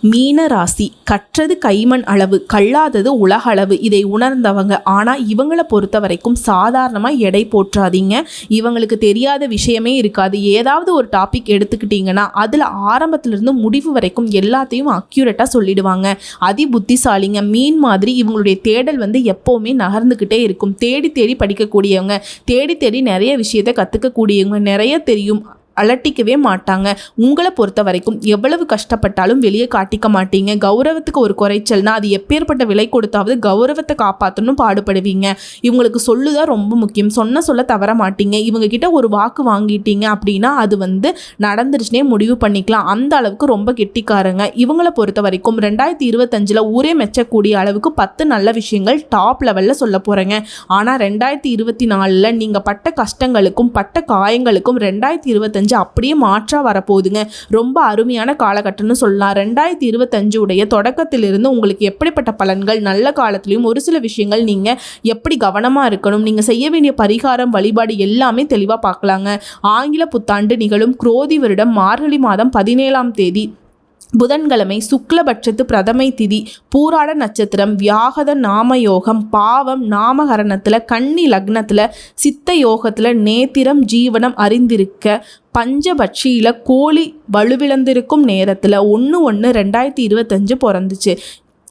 மீன ராசி கற்றது கைமண் அளவு கல்லாதது உலக அளவு. இதை உணர்ந்தவங்க. ஆனால் இவங்களை பொறுத்த வரைக்கும் சாதாரணமாக எடை போற்றாதீங்க. இவங்களுக்கு தெரியாத விஷயமே இருக்காது. ஏதாவது ஒரு டாபிக் எடுத்துக்கிட்டிங்கன்னா அதில் ஆரம்பத்திலிருந்து முடிவு வரைக்கும் எல்லாத்தையும் அக்யூரேட்டாக சொல்லிடுவாங்க. அதி புத்திசாலிங்க மீன் மாதிரி இவங்களுடைய தேடல் வந்து எப்போவுமே நகர்ந்துக்கிட்டே இருக்கும். தேடி தேடி படிக்கக்கூடியவங்க தேடி தேடி நிறைய விஷயத்தை கற்றுக்கக்கூடியவங்க நிறைய தெரியும். அலட்டிக்கவே மாட்டாங்க. உங்களை பொறுத்த வரைக்கும் எவ்வளவு கஷ்டப்பட்டாலும் வெளியே காட்டிக்க மாட்டீங்க. கௌரவத்துக்கு ஒரு குறைச்சல்னா அது எப்பேற்பட்ட விலை கொடுத்தாவது கௌரவத்தை காப்பாற்றணும் பாடுபடுவீங்க. இவங்களுக்கு சொல்லுதான் ரொம்ப முக்கியம். சொன்ன சொல்ல தவற மாட்டீங்க. இவங்க கிட்ட ஒரு வாக்கு வாங்கிட்டீங்க அப்படின்னா அது வந்து நடந்துருச்சுனே முடிவு பண்ணிக்கலாம். அந்த அளவுக்கு ரொம்ப கெட்டிக்காரங்க. இவங்களை பொறுத்த வரைக்கும் ரெண்டாயிரத்தி இருபத்தஞ்சில் ஊரே மெச்சக்கூடிய அளவுக்கு பத்து நல்ல விஷயங்கள் டாப் லெவலில் சொல்ல போகிறேங்க ஆனால் ரெண்டாயிரத்தி இருபத்தி நாலில் நீங்கள் பட்ட கஷ்டங்களுக்கும் பட்ட காயங்களுக்கும் ரெண்டாயிரத்தி இருபத்தஞ்சு அப்படியே மாற்றாக வரப்போகுதுங்க. ரொம்ப அருமையான காலகட்டம்னு சொல்லலாம். ரெண்டாயிரத்தி இருபத்தஞ்சு உடைய தொடக்கத்திலிருந்து உங்களுக்கு எப்படிப்பட்ட பலன்கள் நல்ல காலத்துலேயும் ஒரு சில விஷயங்கள் நீங்கள் எப்படி கவனமாக இருக்கணும் நீங்கள் செய்ய வேண்டிய பரிகாரம் வழிபாடு எல்லாமே தெளிவாக பார்க்கலாங்க. ஆங்கில புத்தாண்டு நிகழும் குரோதி வருடம் மார்கழி மாதம் பதினேழாம் தேதி புதன்கிழமை சுக்லபட்சத்து பிரதமை திதி பூராட நட்சத்திரம் வியாகத நாம யோகம் பாவம் நாமகரணத்தில் கன்னி லக்னத்தில் சித்த யோகத்தில் நேத்திரம் ஜீவனம் அறிந்திருக்க பஞ்சபட்சியில் கோழி வலுவிழந்திருக்கும் நேரத்தில் ஒன்று ஒன்று ரெண்டாயிரத்தி இருபத்தஞ்சு பிறந்துச்சு.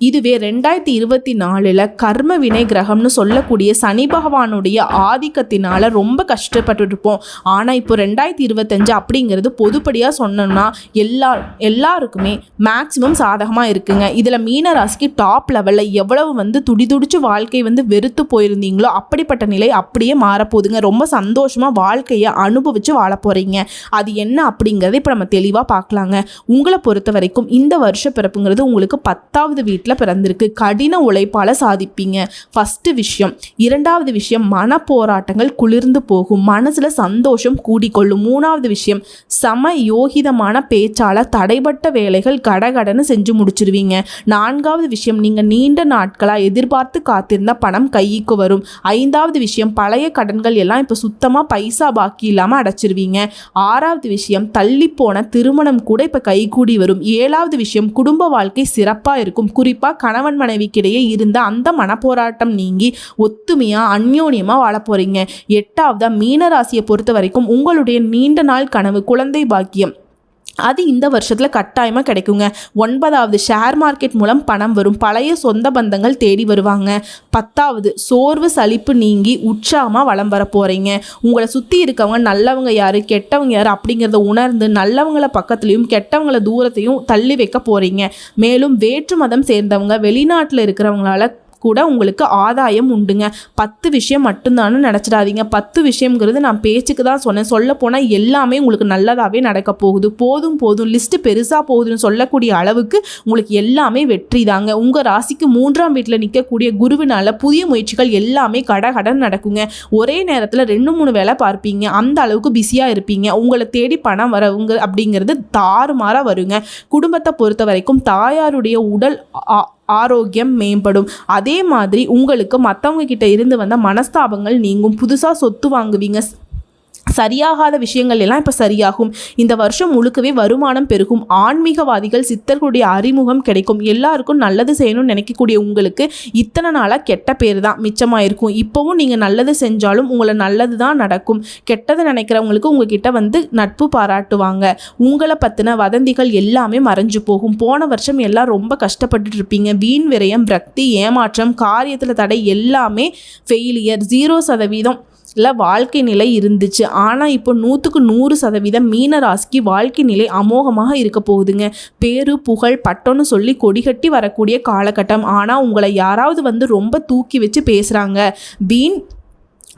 இதுவே ரெண்டாயிரத்தி இருபத்தி நாலில் கர்ம வினை கிரகம்னு சொல்லக்கூடிய சனி பகவானுடைய ஆதிக்கத்தினால ரொம்ப கஷ்டப்பட்டுருப்போம் ஆனால் இப்போ ரெண்டாயிரத்தி இருபத்தஞ்சு அப்படிங்கிறது பொதுப்படியாக சொன்னோம்னா எல்லா எல்லாருக்குமே மேக்சிமம் சாதகமாக இருக்குங்க. இதில் மீன ராசிக்கு டாப் லெவலில் எவ்வளவு வந்து துடிதுடிச்சு வாழ்க்கை வந்து வெறுத்து போயிருந்தீங்களோ அப்படிப்பட்ட நிலை அப்படியே மாறப்போகுதுங்க. ரொம்ப சந்தோஷமாக வாழ்க்கையை அனுபவித்து வாழ போகிறீங்க அது என்ன அப்படிங்கிறத இப்போ நம்ம தெளிவாக பார்க்கலாங்க. உங்களை பொறுத்த வரைக்கும் இந்த வருஷ பிறப்புங்கிறது உங்களுக்கு பத்தாவது வீட்டில் பிறந்திருக்கு. கடின உழைப்பால் சாதிப்பீங்க. ஃபஸ்ட்டு விஷயம். இரண்டாவது விஷயம் மன போராட்டங்கள் குளிர்ந்து போகும். மனசில் சந்தோஷம் கூடிக்கொள்ளும். மூணாவது விஷயம் சம யோகிதமான பேச்சால் தடைபட்ட வேலைகள் கடகடன்னு செஞ்சு முடிச்சிருவீங்க. நான்காவது விஷயம் நீங்கள் நீண்ட நாட்களாக எதிர்பார்த்து காத்திருந்த பணம் கைக்கு வரும். ஐந்தாவது விஷயம் பழைய கடன்கள் எல்லாம் இப்போ சுத்தமாக பைசா பாக்கி இல்லாமல் அடைச்சிருவீங்க. ஆறாவது விஷயம் தள்ளிப்போன திருமணம் கூட இப்போ கைகூடி வரும். ஏழாவது விஷயம் குடும்ப வாழ்க்கை சிறப்பாக இருக்கும். குறிப்பாக கணவன் மனைவிக்கிடையே இருந்த அந்த மனப்போராட்டம் நீங்கி ஒத்துமையாக அந்யோன்யமாக வாழ போகிறீங்க எட்டாவதாக மீனராசியை பொறுத்த வரைக்கும் உங்களுடைய நீண்ட நாள் கனவு குழந்தை பாக்கியம். அது இந்த வருஷத்தில் கட்டாயமாக கிடைக்குங்க. ஒன்பதாவது ஷேர் மார்க்கெட் மூலம் பணம் வரும். பழைய சொந்த பந்தங்கள் தேடி வருவாங்க. பத்தாவது சோர்வு சலிப்பு நீங்கி உற்சாகமாக வளம் வர போகிறீங்க உங்களை சுற்றி இருக்கவங்க நல்லவங்க யார் கெட்டவங்க யார் அப்படிங்கிறத உணர்ந்து நல்லவங்கள பக்கத்துலேயும் கெட்டவங்கள தூரத்தையும் தள்ளி வைக்க போகிறீங்க மேலும் வேற்று மதம் சேர்ந்தவங்க வெளிநாட்டில் இருக்கிறவங்களால கூட உங்களுக்கு ஆதாயம் உண்டுங்க. பத்து விஷயம் மட்டும்தான் நினச்சிடாதீங்க. பத்து விஷயங்கிறது நான் பேச்சுக்கு தான் சொன்னேன். சொல்ல போனால் எல்லாமே உங்களுக்கு நல்லதாகவே நடக்க போகுது. போதும் போதும். லிஸ்ட்டு பெருசாக போகுதுன்னு சொல்லக்கூடிய அளவுக்கு உங்களுக்கு எல்லாமே வெற்றி தாங்க. உங்கள் ராசிக்கு மூன்றாம் வீட்டில் நிற்கக்கூடிய குருவினால் புதிய முயற்சிகள் எல்லாமே கடகடன் நடக்குங்க. ஒரே நேரத்தில் ரெண்டு மூணு வேலை பார்ப்பீங்க. அந்த அளவுக்கு பிஸியாக இருப்பீங்க. உங்களை தேடி பணம் வரவங்க அப்படிங்கிறது தாறுமாறாக வருங்க. குடும்பத்தை பொறுத்த வரைக்கும் தாயாருடைய உடல் ஆ- ஆரோக்கியம் மேம்படும். அதே மாதிரி உங்களுக்கு மற்றவங்க கிட்ட இருந்து வந்த மனஸ்தாபங்கள் நீங்கும். புதுசாக சொத்து வாங்குவீங்க. சரியாகாத விஷயங்கள் எல்லாம் இப்போ சரியாகும். இந்த வருஷம் முழுக்கவே வருமானம் பெருகும். ஆன்மீகவாதிகள் சித்தர்களுடைய அறிமுகம் கிடைக்கும். எல்லாருக்கும் நல்லது செய்யணும்னு நினைக்கக்கூடிய உங்களுக்கு இத்தனை நாளாக கெட்ட பேர் தான் மிச்சமாக இருக்கும் இப்போவும் நீங்கள் நல்லது செஞ்சாலும் உங்களை நல்லது தான் நடக்கும். கெட்டதை நினைக்கிறவங்களுக்கு உங்ககிட்ட வந்து நட்பு பாராட்டுவாங்க. உங்களை பற்றின வதந்திகள் எல்லாமே மறைஞ்சு போகும். போன வருஷம் எல்லாம் ரொம்ப கஷ்டப்பட்டுட்டு இருப்பீங்க. வீண் விரயம் விரக்தி ஏமாற்றம் காரியத்தில் தடை எல்லாமே ஃபெயிலியர் ஜீரோ சதவீதம். இல்லை வாழ்க்கை நிலை இருந்துச்சு. ஆனால் இப்போ நூற்றுக்கு நூறு சதவீதம் மீன ராசிக்கு வாழ்க்கை நிலை அமோகமாக இருக்க போகுதுங்க. பேரு புகழ் பட்டம்னு சொல்லி கொடிகட்டி வரக்கூடிய காலகட்டம். ஆனால் உங்களை யாராவது வந்து ரொம்ப தூக்கி வச்சு பேசுகிறாங்க வீண்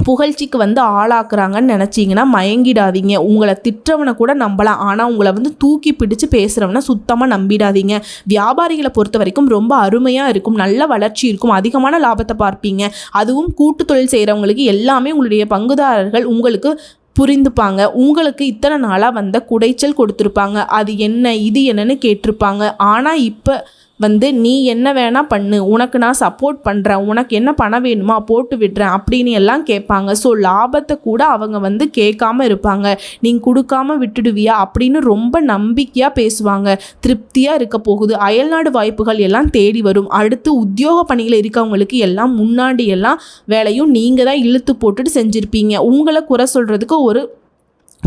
புகழ்ச்சிக்கு வந்து ஆளாக்குறாங்கன்னு நினச்சிங்கன்னா மயங்கிடாதீங்க. உங்களை திட்டுறவனை கூட நம்பலாம். ஆனால் உங்களை வந்து தூக்கி பிடிச்சு பேசுகிறவனை சுத்தமாக நம்பிடாதீங்க. வியாபாரிகளை பொறுத்த வரைக்கும் ரொம்ப அருமையாக இருக்கும். நல்ல வளர்ச்சி இருக்கும். அதிகமான லாபத்தை பார்ப்பீங்க. அதுவும் கூட்டு தொழில் செய்கிறவங்களுக்கு எல்லாமே உங்களுடைய பங்குதாரர்கள் உங்களுக்கு புரிந்துப்பாங்க. உங்களுக்கு இத்தனை நாளாக வந்த குடைச்சல் கொடுத்துருப்பாங்க. அது என்ன இது என்னன்னு கேட்டிருப்பாங்க. ஆனால் இப்போ வந்து நீ என்ன வேணால் பண்ணு. உனக்கு நான் சப்போர்ட் பண்ணுறேன் உனக்கு என்ன பணம் வேணுமா போட்டு விடுறேன். அப்படின்னு எல்லாம் கேட்பாங்க. ஸோ லாபத்தை கூட அவங்க வந்து கேட்காம இருப்பாங்க. நீங்கள் கொடுக்காம விட்டுடுவியா? அப்படின்னு ரொம்ப நம்பிக்கையாக பேசுவாங்க. திருப்தியாக இருக்க போகுது. அயல்நாடு வாய்ப்புகள் எல்லாம் தேடி வரும். அடுத்து உத்தியோக பணியில் இருக்கவங்களுக்கு எல்லாம் முன்னாடி எல்லாம் வேலையும் நீங்கள் தான் இழுத்து போட்டுட்டு செஞ்சுருப்பீங்க. உங்களை குறை சொல்கிறதுக்கு ஒரு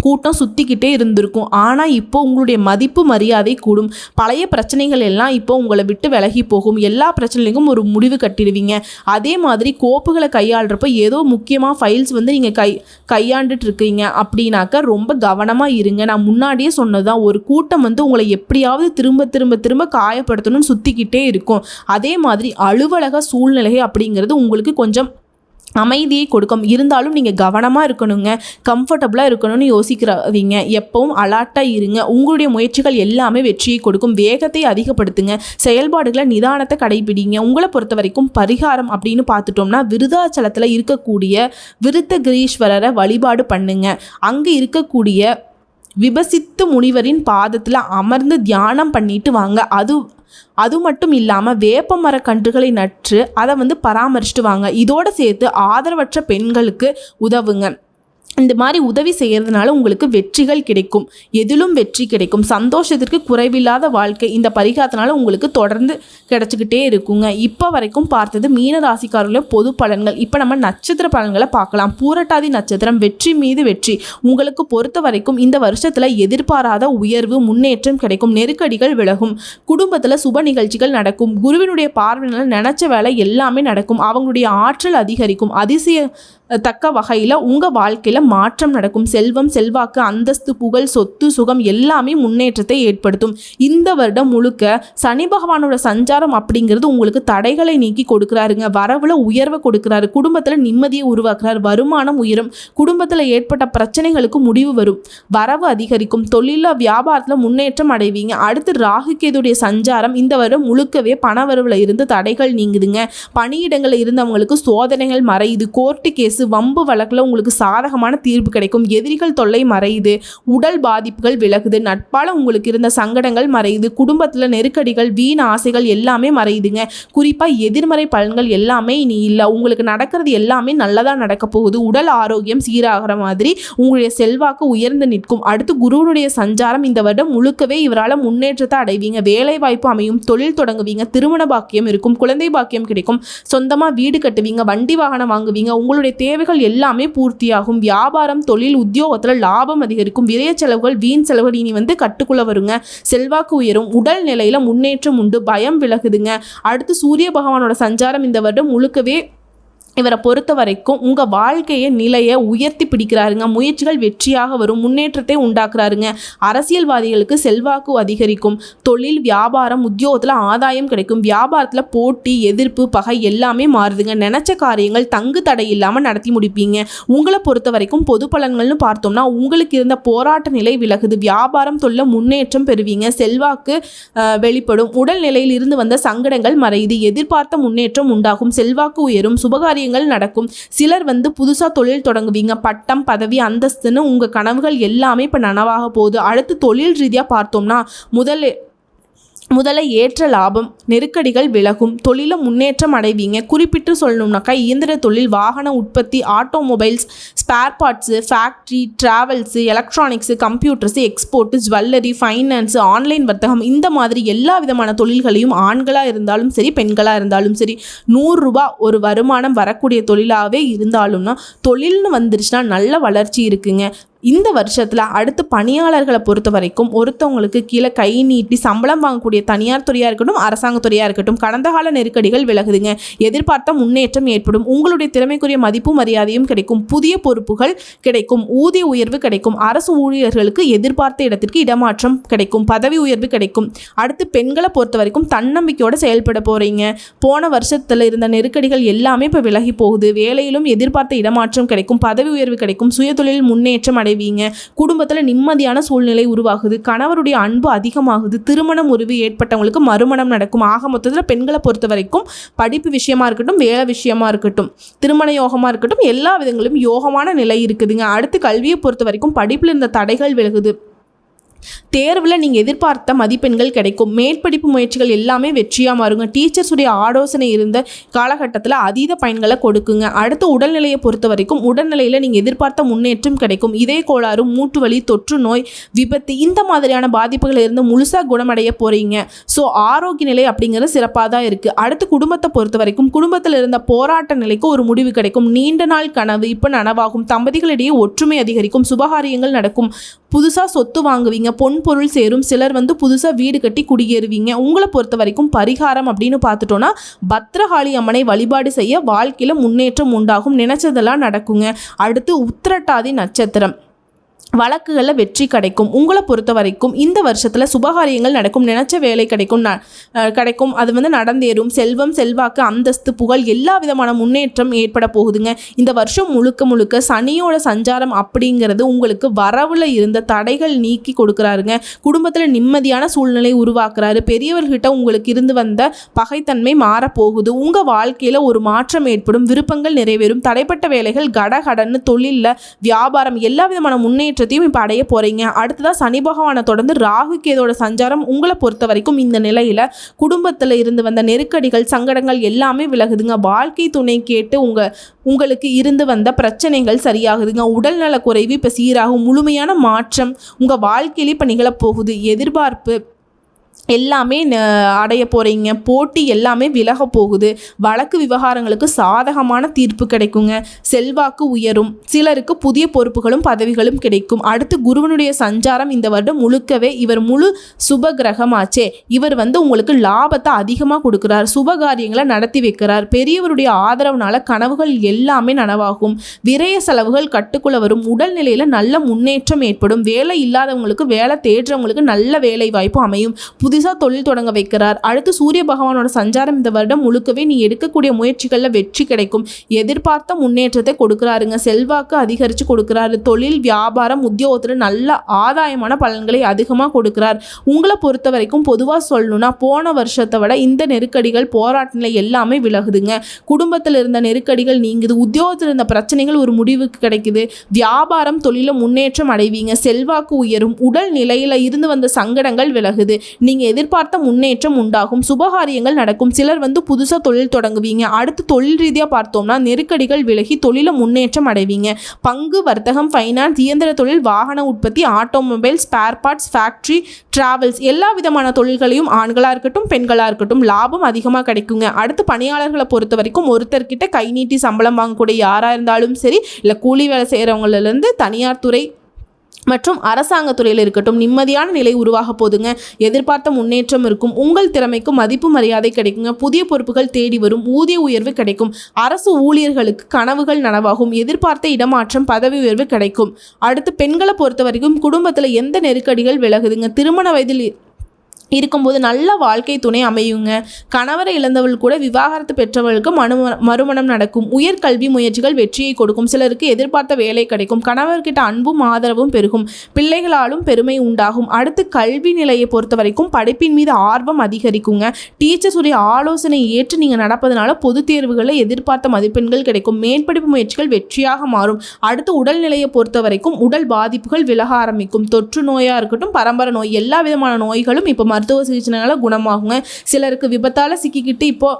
கூட்டம் சுற்றிக்கிட்டே இருந்திருக்கும். ஆனால் இப்போ உங்களுடைய மதிப்பு மரியாதை கூடும். பழைய பிரச்சனைகள் எல்லாம் இப்போ உங்களை விட்டு விலகி போகும். எல்லா பிரச்சனைகளுக்கும் ஒரு முடிவு கட்டிடுவீங்க. அதே மாதிரி கோப்புகளை கையாளுறப்ப ஏதோ முக்கியமாக ஃபைல்ஸ் வந்து நீங்கள் கை கையாண்டுட்டு இருக்கீங்க. அப்படின்னாக்க ரொம்ப கவனமாக இருங்க. நான் முன்னாடியே சொன்னது தான் ஒரு கூட்டம் வந்து உங்களை எப்படியாவது திரும்ப திரும்ப திரும்ப காயப்படுத்தணும்னு சுற்றிக்கிட்டே இருக்கும். அதே மாதிரி அலுவலக சூழ்நிலை அப்படிங்கிறது உங்களுக்கு கொஞ்சம் அமைதியை கொடுக்கும். இருந்தாலும் நீங்கள் கவனமாக இருக்கணுங்க. கம்ஃபர்டபுளாக இருக்கணும்னு யோசிக்கிறாதீங்க. எப்பவும் அலர்ட்டாக இருங்க. உங்களுடைய முயற்சிகள் எல்லாமே வெற்றியை கொடுக்கும். வேகத்தை அதிகப்படுத்துங்க. செயல்பாடுகளை நிதானத்தை கடைபிடிங்க. உங்களை பொறுத்த வரைக்கும் பரிகாரம் அப்படின்னு பார்த்துட்டோம்னா விருதாச்சலத்தில் இருக்கக்கூடிய விருத்த கிரீஸ்வரரை வழிபாடு பண்ணுங்க. அங்கே இருக்கக்கூடிய விபசித்து முனிவரின் பாதத்தில் அமர்ந்து தியானம் பண்ணிட்டு வாங்க. அது அது மட்டும் இல்லாமல் வேப்ப மர கன்றுகளை நற்று அதை வந்து பராமரிச்சுட்டு வாங்க. இதோடு சேர்த்து ஆதரவற்ற பெண்களுக்கு உதவுங்க. இந்த மாதிரி உதவி செய்கிறதுனால உங்களுக்கு வெற்றிகள் கிடைக்கும். எதிலும் வெற்றி கிடைக்கும். சந்தோஷத்திற்கு குறைவில்லாத வாழ்க்கை இந்த பரிகாரத்தினால உங்களுக்கு தொடர்ந்து கிடச்சிக்கிட்டே இருக்குங்க. இப்போ வரைக்கும் பார்த்தது மீன ராசிக்காரர்கள பொது பலன்கள். இப்போ நம்ம நட்சத்திர பலன்களை பார்க்கலாம். பூரட்டாதி நட்சத்திரம் வெற்றி மீது வெற்றி. உங்களுக்கு பொறுத்த வரைக்கும் இந்த வருஷத்தில் எதிர்பாராத உயர்வு முன்னேற்றம் கிடைக்கும். நெருக்கடிகள் விலகும். குடும்பத்தில் சுப நிகழ்ச்சிகள் நடக்கும். குருவினுடைய பார்வையினால் நினச்ச வேலை எல்லாமே நடக்கும். அவங்களுடைய ஆற்றல் அதிகரிக்கும். அதிசய தக்க வகையில் உங்கள் வாழ்க்கையில் மாற்றம் நடக்கும். செல்வம் செல்வாக்கு அந்தஸ்து புகழ் சொத்து சுகம் எல்லாமே முன்னேற்றத்தை ஏற்படுத்தும். இந்த வருடம் முழுக்க சனி பகவானோட சஞ்சாரம் அப்படிங்கிறது உங்களுக்கு தடைகளை நீக்கி கொடுக்குறாருங்க. வரவில் உயர்வை கொடுக்குறாரு. குடும்பத்தில் நிம்மதியை உருவாக்குறாரு. வருமானம் உயரும். குடும்பத்தில் ஏற்பட்ட பிரச்சனைகளுக்கு முடிவு வரும். வரவு அதிகரிக்கும். தொழிலில் வியாபாரத்தில் முன்னேற்றம் அடைவீங்க. அடுத்து ராகுகேதுடைய சஞ்சாரம் இந்த வருடம் முழுக்கவே பணவரவில் இருந்து தடைகள் நீங்குதுங்க. பணியிடங்களில் இருந்தவங்களுக்கு சோதனைகள் மறையுது. கோர்ட்டு கேஸு வம்பு வழக்கில் உங்களுக்கு சாதகமான தீர்வு கிடைக்கும். எதிரிகள் தொல்லை மறையுது உடல் பாதிப்புகள் விலகுது நட்பால் உங்களுக்கு இருந்த சங்கடங்கள் மறையுது குடும்பத்தில் நெருக்கடிகள் வீண் ஆசைகள் எல்லாமே மறையுதுங்க. குறிப்பாக எதிர்மறை பலன்கள் எல்லாமே இனி இல்லை. உங்களுக்கு நடக்கிறது எல்லாமே நல்லதாக நடக்க போகுது. உடல் ஆரோக்கியம் சீராகிற மாதிரி உங்களுடைய செல்வாக்கு உயர்ந்து நிற்கும். அடுத்து குருவனுடைய சஞ்சாரம் இந்த வருடம் முழுக்கவே இவரால் முன்னேற்றத்தை அடைவீங்க. வேலை வாய்ப்பு அமையும் தொழில் தொடங்குவீங்க திருமண பாக்கியம் இருக்கும் குழந்தை பாக்கியம் கிடைக்கும். சொந்தமாக வீடு கட்டுவீங்க வண்டி வாகனம் வாங்குவீங்க. உங்களுடைய தேவைகள் எல்லாமே பூர்த்தியாகும். வியாபாரம் தொழில் உத்தியோகத்தில் லாபம் அதிகரிக்கும். விரைய செலவுகள் வீண் செலவுகள் இனி வந்து கட்டுக்குள்ள வருங்க. செல்வாக்கு உயரும். உடல் நிலையில் முன்னேற்றம் உண்டு. பயம் விலகுதுங்க. அடுத்து சூரிய பகவானோட சஞ்சாரம் இந்த வருடம் முழுக்கவே இவரை பொறுத்த வரைக்கும் உங்கள் வாழ்க்கையை நிலையை உயர்த்தி பிடிக்கிறாருங்க. முயற்சிகள் வெற்றியாக வரும். முன்னேற்றத்தை உண்டாக்குறாருங்க. அரசியல்வாதிகளுக்கு செல்வாக்கு அதிகரிக்கும். தொழில் வியாபாரம் உத்தியோகத்தில் ஆதாயம் கிடைக்கும். வியாபாரத்தில் போட்டி எதிர்ப்பு பகை எல்லாமே மாறுதுங்க. நினச்ச காரியங்கள் தங்கு தடை இல்லாமல் நடத்தி முடிப்பீங்க. உங்களை பொறுத்த வரைக்கும் பொது பலன்கள்னு பார்த்தோம்னா உங்களுக்கு இருந்த போராட்ட நிலை விலகுது. வியாபாரம் தொழில முன்னேற்றம் பெறுவீங்க. செல்வாக்கு வெளிப்படும். உடல் நிலையில் இருந்து வந்த சங்கடங்கள் மறையுது. எதிர்பார்த்த முன்னேற்றம் உண்டாகும். செல்வாக்கு உயரும். சுபகாரிய காரியங்கள் நடக்கும். சிலர் வந்து புதுசாக தொழில் தொடங்குவீங்க. பட்டம் பதவி அந்தஸ்துன்னு உங்கள் கனவுகள் எல்லாமே இப்போ நனவாக போகுது. அடுத்து தொழில் ரீதியாக பார்த்தோம்னா முதல் முதல்ல ஏற்ற லாபம் நெருக்கடிகள் விலகும் தொழில முன்னேற்றம் அடைவீங்க. குறிப்பிட்டு சொல்லணும்னாக்கா இயந்திர தொழில் வாகன உற்பத்தி automobiles spare parts factory travels electronics computers export jewellery finance online வர்த்தகம் இந்த மாதிரி எல்லா விதமான தொழில்களையும் ஆண்களாக இருந்தாலும் சரி பெண்களாக இருந்தாலும் சரி நூறுரூபா ஒரு வருமானம் வரக்கூடிய தொழிலாகவே இருந்தாலும்னா தொழில்னு வந்துருச்சுன்னா நல்ல வளர்ச்சி இருக்குங்க. இந்த வருஷத்தில் அடுத்து பணியாளர்களை பொறுத்த வரைக்கும் ஒருத்தவங்களுக்கு கீழே கை நீட்டி சம்பளம் வாங்கக்கூடிய தனியார் துறையாக இருக்கட்டும் அரசாங்க துறையாக இருக்கட்டும் கடந்த கால நெருக்கடிகள் விலகுதுங்க. எதிர்பார்த்த முன்னேற்றம் ஏற்படும். உங்களுடைய திறமைக்குரிய மதிப்பு மரியாதையும் கிடைக்கும். புதிய பொறுப்புகள் கிடைக்கும். ஊதிய உயர்வு கிடைக்கும். அரசு ஊழியர்களுக்கு எதிர்பார்த்த இடத்திற்கு இடமாற்றம் கிடைக்கும். பதவி உயர்வு கிடைக்கும். அடுத்து பெண்களை பொறுத்த வரைக்கும் தன்னம்பிக்கையோடு செயல்பட போகிறீங்க போன வருஷத்தில் இருந்த நெருக்கடிகள் எல்லாமே இப்போ விலகி போகுது. வேலையிலும் எதிர்பார்த்த இடமாற்றம் கிடைக்கும். பதவி உயர்வு கிடைக்கும். சுயதொழில் முன்னேற்றம் அடை அடைவீங்க குடும்பத்தில் நிம்மதியான சூழ்நிலை உருவாகுது கணவருடைய அன்பு அதிகமாகுது திருமணம் உருவி ஏற்பட்டவங்களுக்கு மறுமணம் நடக்கும். ஆக மொத்தத்தில் பெண்களை பொறுத்த வரைக்கும் படிப்பு விஷயமா இருக்கட்டும் வேலை விஷயமா இருக்கட்டும் திருமண யோகமாக இருக்கட்டும் எல்லா விதங்களும் யோகமான நிலை இருக்குதுங்க. அடுத்து கல்வியை பொறுத்த வரைக்கும் படிப்பில் இருந்த தடைகள் விலகுது. தேர்வில் நீங்கள் எதிர்பார்த்த மதிப்பெண்கள் கிடைக்கும். மேற்படிப்பு முயற்சிகள் எல்லாமே வெற்றியாக மாறுங்க. டீச்சர்ஸுடைய ஆலோசனை இருந்த காலகட்டத்தில் அதீத பயன்களை கொடுக்குங்க. அடுத்து உடல்நிலையை பொறுத்த வரைக்கும் உடல்நிலையில் நீங்கள் எதிர்பார்த்த முன்னேற்றம் கிடைக்கும். இதே கோளாறு மூட்டு வலி தொற்று நோய் விபத்து இந்த மாதிரியான பாதிப்புகள் இருந்து முழுசாக குணமடைய போகிறீங்க ஸோ ஆரோக்கிய நிலை அப்படிங்கிறது சிறப்பாக தான் இருக்குது அடுத்து குடும்பத்தை பொறுத்த வரைக்கும் குடும்பத்தில் இருந்த போராட்ட நிலைக்கு ஒரு முடிவு கிடைக்கும். நீண்ட நாள் கனவு இப்போ நனவாகும். தம்பதிகளிடையே ஒற்றுமை அதிகரிக்கும். சுபகாரியங்கள் நடக்கும். புதுசாக சொத்து வாங்குவீங்க பொன் பொருள் சேரும் சிலர் வந்து புதுசாக வீடு கட்டி குடியேறுவீங்க. உங்களை பொறுத்த வரைக்கும் பரிகாரம் அப்படின்னு பார்த்துட்டோன்னா பத்ரகாளி அம்மனை வழிபாடு செய்ய வாழ்க்கையில் முன்னேற்றம் உண்டாகும். நினைச்சதெல்லாம் நடக்குங்க. அடுத்து உத்திரட்டாதி நட்சத்திரம். வழக்குகளில் வெற்றி கிடைக்கும். உங்களை பொறுத்த வரைக்கும் இந்த வருஷத்தில் சுபகாரியங்கள் நடக்கும். நினச்ச வேலை கிடைக்கும். ந- கிடைக்கும். அது வந்து நடந்தேறும். செல்வம் செல்வாக்கு அந்தஸ்து புகழ் எல்லா விதமான முன்னேற்றம் ஏற்பட போகுதுங்க. இந்த வருஷம் முழுக்க முழுக்க சனியோட சஞ்சாரம் அப்படிங்கிறது உங்களுக்கு வரவுல இருந்த தடைகள் நீக்கி கொடுக்குறாருங்க. குடும்பத்தில் நிம்மதியான சூழ்நிலை உருவாக்குறாரு. பெரியவர்கிட்ட உங்களுக்கு இருந்து வந்த பகைத்தன்மை மாறப்போகுது. உங்கள் வாழ்க்கையில் ஒரு மாற்றம் ஏற்படும். விருப்பங்கள் நிறைவேறும். தடைப்பட்ட வேலைகள் கடகடன்னு தொழிலில் வியாபாரம் எல்லா விதமான முன்னேற்றத்தையும் இப்போ அடைய போகிறீங்க அடுத்ததாக சனி பகவானை தொடர்ந்து ராகு கேதோட சஞ்சாரம் உங்களை பொறுத்த வரைக்கும் இந்த நிலையில் குடும்பத்தில் இருந்து வந்த நெருக்கடிகள் சங்கடங்கள் எல்லாமே விலகுதுங்க. வாழ்க்கை துணை கேட்டு உங்கள் உங்களுக்கு இருந்து வந்த பிரச்சனைகள் சரியாகுதுங்க. உடல்நல குறைவு இப்போ சீராகும். முழுமையான மாற்றம் உங்கள் வாழ்க்கையில இப்போ நிகழப்போகுது எதிர்பார்ப்பு எல்லாமே அடைய போகிறீங்க போட்டி எல்லாமே விலக போகுது. வழக்கு விவகாரங்களுக்கு சாதகமான தீர்ப்பு கிடைக்குங்க. செல்வாக்கு உயரும். சிலருக்கு புதிய பொறுப்புகளும் பதவிகளும் கிடைக்கும். அடுத்து குருவனுடைய சஞ்சாரம் இந்த வருடம் முழுக்கவே இவர் முழு சுப கிரகமாச்சே இவர் வந்து உங்களுக்கு லாபத்தை அதிகமாக கொடுக்குறார். சுப காரியங்களை நடத்தி வைக்கிறார். பெரியவருடைய ஆதரவுனால கனவுகள் எல்லாமே நனவாகும். விரய செலவுகள் கட்டுக்குள்ள வரும். உடல்நிலையில் நல்ல முன்னேற்றம் ஏற்படும். வேலை இல்லாதவங்களுக்கு வேலை தேடுறவங்களுக்கு நல்ல வேலை வாய்ப்பு அமையும். புதுசாக தொழில் தொடங்க வைக்கிறார். அடுத்து சூரிய பகவானோட சஞ்சாரம் இந்த வருடம் முழுக்கவே நீ எடுக்கக்கூடிய முயற்சிகளில் வெற்றி கிடைக்கும். எதிர்பார்த்த முன்னேற்றத்தை கொடுக்குறாருங்க. செல்வாக்கு அதிகரித்து கொடுக்குறாரு. தொழில் வியாபாரம் உத்தியோகத்தில் நல்ல ஆதாயமான பலன்களை அதிகமாக கொடுக்குறார். உங்களை பொறுத்த வரைக்கும் பொதுவாக சொல்லணும்னா போன வருஷத்தை விட இந்த நெருக்கடிகள் போராட்ட நிலை எல்லாமே விலகுதுங்க. குடும்பத்தில் இருந்த நெருக்கடிகள் நீங்குது. உத்தியோகத்தில் இருந்த பிரச்சனைகள் ஒரு முடிவுக்கு கிடைக்குது. வியாபாரம் தொழிலில் முன்னேற்றம் அடைவீங்க. செல்வாக்கு உயரும். உடல் நிலையில் இருந்து வந்த சங்கடங்கள் விலகுது. நீங்க எதிர்பார்த்த முன்னேற்றம் உண்டாகும். சுபகாரியங்கள் நடக்கும். சிலர் வந்து புதுசாக தொழில் தொடங்குவீங்க. அடுத்து தொழில் ரீதியாக பார்த்தோம்னா நெருக்கடிகள் விலகி தொழில முன்னேற்றம் அடைவீங்க. பங்கு வர்த்தகம் ஃபைனான்ஸ் இயந்திர தொழில் வாகன உற்பத்தி automobile spare parts factory travels எல்லா விதமான தொழில்களையும் ஆண்களாக இருக்கட்டும் பெண்களாக இருக்கட்டும் லாபம் அதிகமாக கிடைக்குங்க. அடுத்து பணியாளர்களை பொறுத்த வரைக்கும் ஒருத்தர்கிட்ட கை நீட்டி சம்பளம் வாங்கக்கூடிய யாராக இருந்தாலும் சரி இல்லை கூலி வேலை செய்கிறவங்களிலேருந்து தனியார் துறை மற்றும் அரசாங்க துறையில் இருக்கட்டும் நிம்மதியான நிலை உருவாக போதுங்க. எதிர்பார்த்த முன்னேற்றம் இருக்கும். உங்கள் திறமைக்கு மதிப்பு மரியாதை கிடைக்குங்க. புதிய பொறுப்புகள் தேடி வரும். ஊதிய உயர்வு கிடைக்கும். அரசு ஊழியர்களுக்கு கனவுகள் நனவாகும். எதிர்பார்த்த இடமாற்றம் பதவி உயர்வு கிடைக்கும். அடுத்து பெண்களை பொறுத்த வரைக்கும் குடும்பத்தில் எந்த நெருக்கடிகள் விலகுதுங்க. திருமண வயதில் இருக்கும்போது நல்ல வாழ்க்கை துணை அமையுங்க. கணவரை இழந்தவள் கூட விவாகரத்து பெற்றவளுக்கு மனு மறுமணம் நடக்கும். உயர்கல்வி முயற்சிகள் வெற்றியை கொடுக்கும். சிலருக்கு எதிர்பார்த்த வேலை கிடைக்கும். கணவர்கிட்ட அன்பும் ஆதரவும் பெருகும். பிள்ளைகளாலும் பெருமை உண்டாகும். அடுத்து கல்வி நிலையை பொறுத்த வரைக்கும் படிப்பின் மீது ஆர்வம் அதிகரிக்குங்க. டீச்சர்ஸ் உடைய ஆலோசனை ஏற்று நீங்கள் நடப்பதனால பொது தேர்வுகளில் எதிர்பார்த்த மதிப்பெண்கள் கிடைக்கும். மேற்படிப்பு முயற்சிகள் வெற்றியாக மாறும். அடுத்து உடல்நிலையை பொறுத்த வரைக்கும் உடல் பாதிப்புகள் விலக ஆரம்பிக்கும். தொற்று நோயாக இருக்கட்டும் பரம்பரை நோய் எல்லா விதமான நோய்களும் இப்போ மருத்துவ சிகிச்சைனால குணமாகுங்க. சிலருக்கு விபத்தால் சிக்கிக்கிட்டு இப்போ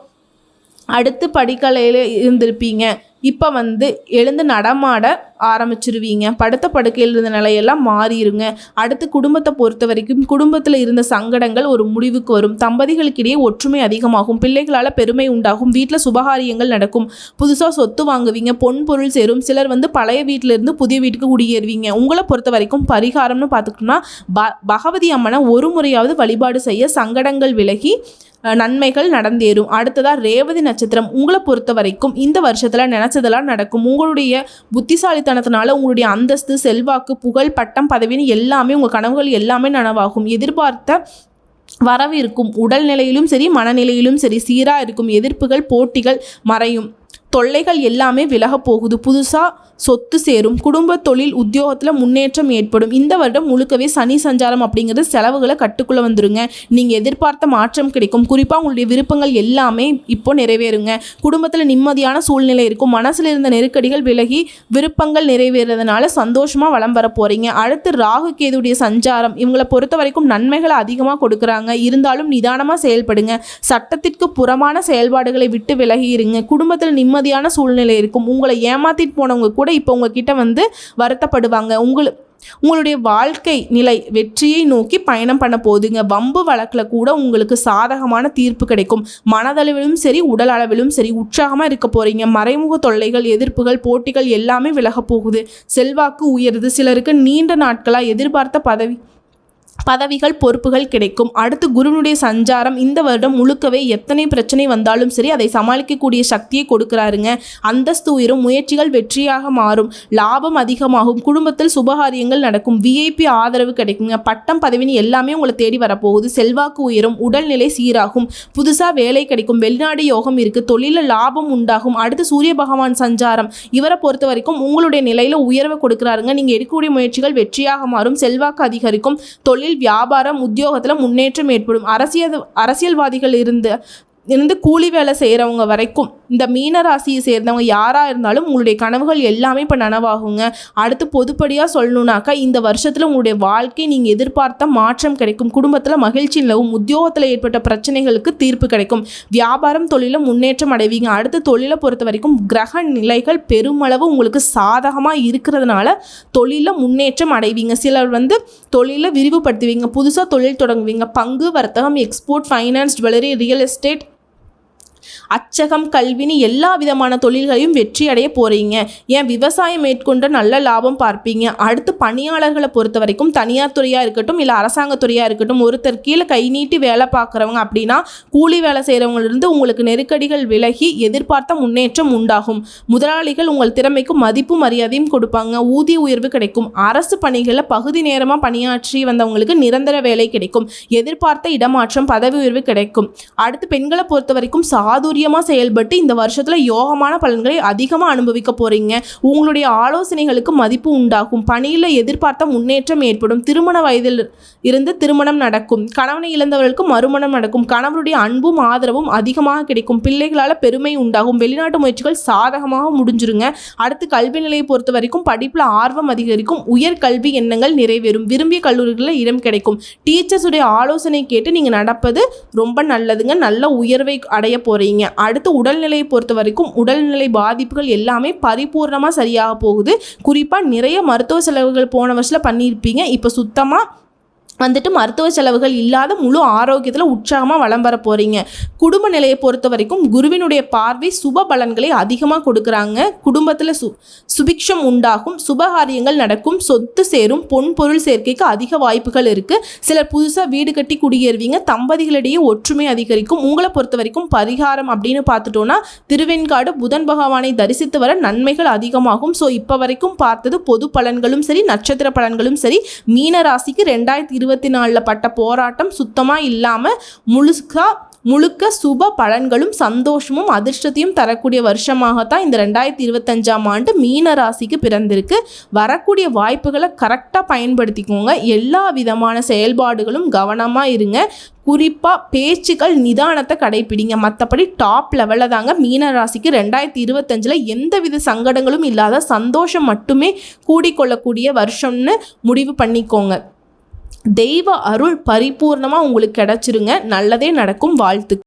அடுத்து படிக்கலையில் இருந்திருப்பீங்க. இப்போ வந்து எழுந்து நடமாட ஆரம்பிச்சிருவீங்க. படுத்த படுக்கையில் இருந்த நிலையெல்லாம் மாறிடுங்க அடுத்து குடும்பத்தை பொறுத்த வரைக்கும் குடும்பத்தில் இருந்த சங்கடங்கள் ஒரு முடிவுக்கு வரும். தம்பதிகளுக்கிடையே ஒற்றுமை அதிகமாகும். பிள்ளைகளால் பெருமை உண்டாகும். வீட்டில் சுபகாரியங்கள் நடக்கும். புதுசாக சொத்து வாங்குவீங்க. பொன் பொருள் சேரும். சிலர் வந்து பழைய வீட்டிலிருந்து புதிய வீட்டுக்கு குடியேறுவீங்க. உங்களை பொறுத்த வரைக்கும் பரிகாரம்னு பார்த்துக்கிட்டோம்னா ப பகவதி அம்மனை ஒரு முறையாவது வழிபாடு செய்ய சங்கடங்கள் விலகி நன்மைகள் நடந்தேறும். அடுத்ததாக ரேவதி நட்சத்திரம். உங்களை பொறுத்த வரைக்கும் இந்த வருஷத்தில் நினச்சதெல்லாம் நடக்கும். உங்களுடைய புத்திசாலித்தனத்தினால உங்களுடைய அந்தஸ்து செல்வாக்கு புகழ் பட்டம் பதவின்னு எல்லாமே உங்கள் கனவுகள் எல்லாமே நனவாகும். எதிர்பார்த்த வரவு இருக்கும். உடல்நிலையிலும் சரி மனநிலையிலும் சரி சீராக இருக்கும். எதிர்ப்புகள் போட்டிகள் மறையும். தொல்லைகள் எல்லாமே விலக போகுது. புதுசாக சொத்து சேரும் குடும்ப தொழில் உத்தியோகத்தில் முன்னேற்றம் ஏற்படும். இந்த வருடம் முழுக்கவே சனி சஞ்சாரம் அப்படிங்கிறது செலவுகளை கட்டுக்குள்ளே வந்துருங்க. நீங்கள் எதிர்பார்த்த மாற்றம் கிடைக்கும். குறிப்பாக உங்களுடைய விருப்பங்கள் எல்லாமே இப்போ நிறைவேறுங்க. குடும்பத்தில் நிம்மதியான சூழ்நிலை இருக்கும். மனசில் இருந்த நெருக்கடிகள் விலகி விருப்பங்கள் நிறைவேறதுனால சந்தோஷமாக வளம் வர போகிறீங்க அடுத்து ராகு கேதுடைய சஞ்சாரம். இவங்களை பொறுத்த வரைக்கும் நன்மைகளை அதிகமாக கொடுக்குறாங்க. இருந்தாலும் நிதானமாக செயல்படுங்க. சட்டத்திற்கு புறமான செயல்பாடுகளை விட்டு விலகி இருங்க. குடும்பத்தில் நிம்மதியான சூழ்நிலை இருக்கும். உங்களை ஏமாத்திட்டு போனவங்க கூட கூட இப்போ உங்ககிட்ட வந்து வருத்தப்படுவாங்க. உங்களுக்கு உங்களுடைய வாழ்க்கை நிலை வெற்றியை நோக்கி பயணம் பண்ண போகுதுங்க வம்பு வழக்கில் கூட உங்களுக்கு சாதகமான தீர்ப்பு கிடைக்கும். மனதளவிலும் சரி உடல் அளவிலும் சரி உற்சாகமாக இருக்க போகிறீங்க மறைமுக தொல்லைகள் எதிர்ப்புகள் போட்டிகள் எல்லாமே விலக போகுது. செல்வாக்கு உயருது. சிலருக்கு நீண்ட நாட்களாக எதிர்பார்த்த பதவி பதவிகள் பொறுப்புகள் கிடைக்கும். அடுத்து குருனுடைய சஞ்சாரம் இந்த வருடம் முழுக்கவே எத்தனை பிரச்சனை வந்தாலும் சரி அதை சமாளிக்கக்கூடிய சக்தியை கொடுக்குறாருங்க. அந்தஸ்து உயரும் முயற்சிகள் வெற்றியாக மாறும் லாபம் அதிகமாகும் குடும்பத்தில் சுபகாரியங்கள் நடக்கும் விஐபி ஆதரவு கிடைக்குங்க. பட்டம் பதவின்னு எல்லாமே உங்களை தேடி வரப்போகுது. செல்வாக்கு உயரும் உடல்நிலை சீராகும் புதுசாக வேலை கிடைக்கும் வெளிநாடு யோகம் இருக்குது தொழிலில் லாபம் உண்டாகும். அடுத்து சூரிய பகவான் சஞ்சாரம் இவரை பொறுத்த வரைக்கும் உங்களுடைய நிலையில் உயர்வை கொடுக்குறாருங்க. நீங்கள் எடுக்கக்கூடிய முயற்சிகள் வெற்றியாக மாறும் செல்வாக்கு அதிகரிக்கும் தொழில் வியாபாரம் உத்தியோகத்தில் முன்னேற்றம் ஏற்படும். அரசியல் அரசியல்வாதிகள் இருந்து இருந்து கூலி வேலை செய்கிறவங்க வரைக்கும் இந்த மீன ராசியை சேர்ந்தவங்க யாராக இருந்தாலும் உங்களுடைய கனவுகள் எல்லாமே இப்போ நனவாகுங்க. அடுத்து பொதுப்படியாக சொல்லணுன்னாக்கா இந்த வருஷத்தில் உங்களுடைய வாழ்க்கை நீங்கள் எதிர்பார்த்த மாற்றம் கிடைக்கும். குடும்பத்தில் மகிழ்ச்சி நிலவும். உத்தியோகத்தில் ஏற்பட்ட பிரச்சனைகளுக்கு தீர்ப்பு கிடைக்கும். வியாபாரம் தொழிலில் முன்னேற்றம் அடைவீங்க. அடுத்து தொழிலை பொறுத்த வரைக்கும் கிரக நிலைகள் பெருமளவு உங்களுக்கு சாதகமாக இருக்கிறதுனால தொழிலில் முன்னேற்றம் அடைவீங்க. சிலர் வந்து தொழிலை விரிவுபடுத்துவீங்க. புதுசாக தொழில் தொடங்குவீங்க. பங்கு வர்த்தகம் export finance jewellery real estate அச்சகம் கல்வின்னு எல்லா விதமான தொழில்களையும் வெற்றி அடைய போகிறீங்க ஏன் விவசாயம் மேற்கொண்டு நல்ல லாபம் பார்ப்பீங்க? அடுத்து பணியாளர்களை பொறுத்த வரைக்கும் தனியார் துறையாக இருக்கட்டும் இல்லை அரசாங்க துறையாக இருக்கட்டும் ஒருத்தர் கீழே கை நீட்டி வேலை பார்க்குறவங்க அப்படின்னா கூலி வேலை செய்கிறவங்களிருந்து உங்களுக்கு நெருக்கடிகள் விலகி எதிர்பார்த்த முன்னேற்றம் உண்டாகும். முதலாளிகள் உங்கள் திறமைக்கு மதிப்பு மரியாதையும் கொடுப்பாங்க. ஊதிய உயர்வு கிடைக்கும். அரசு பணிகளில் பகுதி நேரமாக பணியாற்றி வந்தவங்களுக்கு நிரந்தர வேலை கிடைக்கும். எதிர்பார்த்த இடமாற்றம் பதவி உயர்வு கிடைக்கும். அடுத்து பெண்களை பொறுத்த வரைக்கும் சாதுரியமாக செயல்பட்டு இந்த வருஷத்தில் யோகமான பலன்களை அதிகமாக அனுபவிக்க போகிறீங்க உங்களுடைய ஆலோசனைகளுக்கு மதிப்பு உண்டாகும். பணியில் எதிர்பார்த்த முன்னேற்றம் ஏற்படும். திருமண வயதில் இருந்து திருமணம் நடக்கும். கணவனை இழந்தவர்களுக்கு மறுமணம் நடக்கும். கணவருடைய அன்பும் ஆதரவும் அதிகமாக கிடைக்கும். பிள்ளைகளால் பெருமை உண்டாகும். வெளிநாட்டு முயற்சிகள் சாதகமாக முடிஞ்சிருங்க. அடுத்து கல்வி நிலையை பொறுத்த வரைக்கும் படிப்பில் ஆர்வம் அதிகரிக்கும். உயர் கல்வி எண்ணங்கள் நிறைவேறும். விரும்பிய கல்லூரிகளில் இடம் கிடைக்கும். டீச்சர்ஸுடைய ஆலோசனை கேட்டு நீங்கள் நடப்பது ரொம்ப நல்லதுங்க. நல்ல உயர்வை அடைய போகிறீங்க அடுத்து உடல்நிலையை பொறுத்த வரைக்கும் உடல்நிலை பாதிப்புகள் எல்லாமே பரிபூர்ணமாக சரியாக போகுது. குறிப்பாக நிறைய மருத்துவ செலவுகள் போன வருஷத்தில் பண்ணியிருப்பீங்க. இப்போ சுத்தமாக வந்துட்டு மருத்துவ செலவுகள் இல்லாத முழு ஆரோக்கியத்தில் உற்சாகமாக வளம் வர போகிறீங்க குடும்ப நிலையை பொறுத்த வரைக்கும் குருவினுடைய பார்வை சுப பலன்களை அதிகமாக கொடுக்குறாங்க. குடும்பத்தில் சு சுபிக்ஷம் உண்டாகும் சுபகாரியங்கள் நடக்கும் சொத்து சேரும் பொன் பொருள் சேர்க்கைக்கு அதிக வாய்ப்புகள் இருக்குது சிலர் புதுசாக வீடு கட்டி குடியேறுவீங்க தம்பதிகளிடையே ஒற்றுமை அதிகரிக்கும். உங்களை பொறுத்த வரைக்கும் பரிகாரம் அப்படின்னு பார்த்துட்டோன்னா திருவெண்காடு புதன் பகவானை தரிசித்து வர நன்மைகள் அதிகமாகும். ஸோ இப்போ வரைக்கும் பார்த்தது பொது பலன்களும் சரி நட்சத்திர பலன்களும் சரி. மீன ராசிக்கு ரெண்டாயிரத்தி இருபத்தி நாலில் பட்ட போராட்டம் சுத்தமாக இல்லாமல் முழுக்கா முழுக்க சுப பலன்களும் சந்தோஷமும் அதிர்ஷ்டத்தையும் தரக்கூடிய வருஷமாகத்தான் இந்த ரெண்டாயிரத்தி இருபத்தஞ்சாம் ஆண்டு மீன ராசிக்கு பிறந்திருக்கு. வரக்கூடிய வாய்ப்புகளை கரெக்டாக பயன்படுத்திக்கோங்க. எல்லா விதமான செயல்பாடுகளும் கவனமாக இருங்க. குறிப்பாக பேச்சுக்கள் நிதானத்தை கடைப்பிடிங்க. மற்றபடி டாப் லெவலில் தாங்க மீன ராசிக்கு ரெண்டாயிரத்தி இருபத்தஞ்சில் எந்தவித சங்கடங்களும் இல்லாத சந்தோஷம் மட்டுமே கூடிக்கொள்ளக்கூடிய வருஷம்னு முடிவு பண்ணிக்கோங்க. தெய்வ அருள் பரிபூர்ணமாக உங்களுக்கு கிடச்சிருங்க. நல்லதே நடக்கும். வாழ்த்து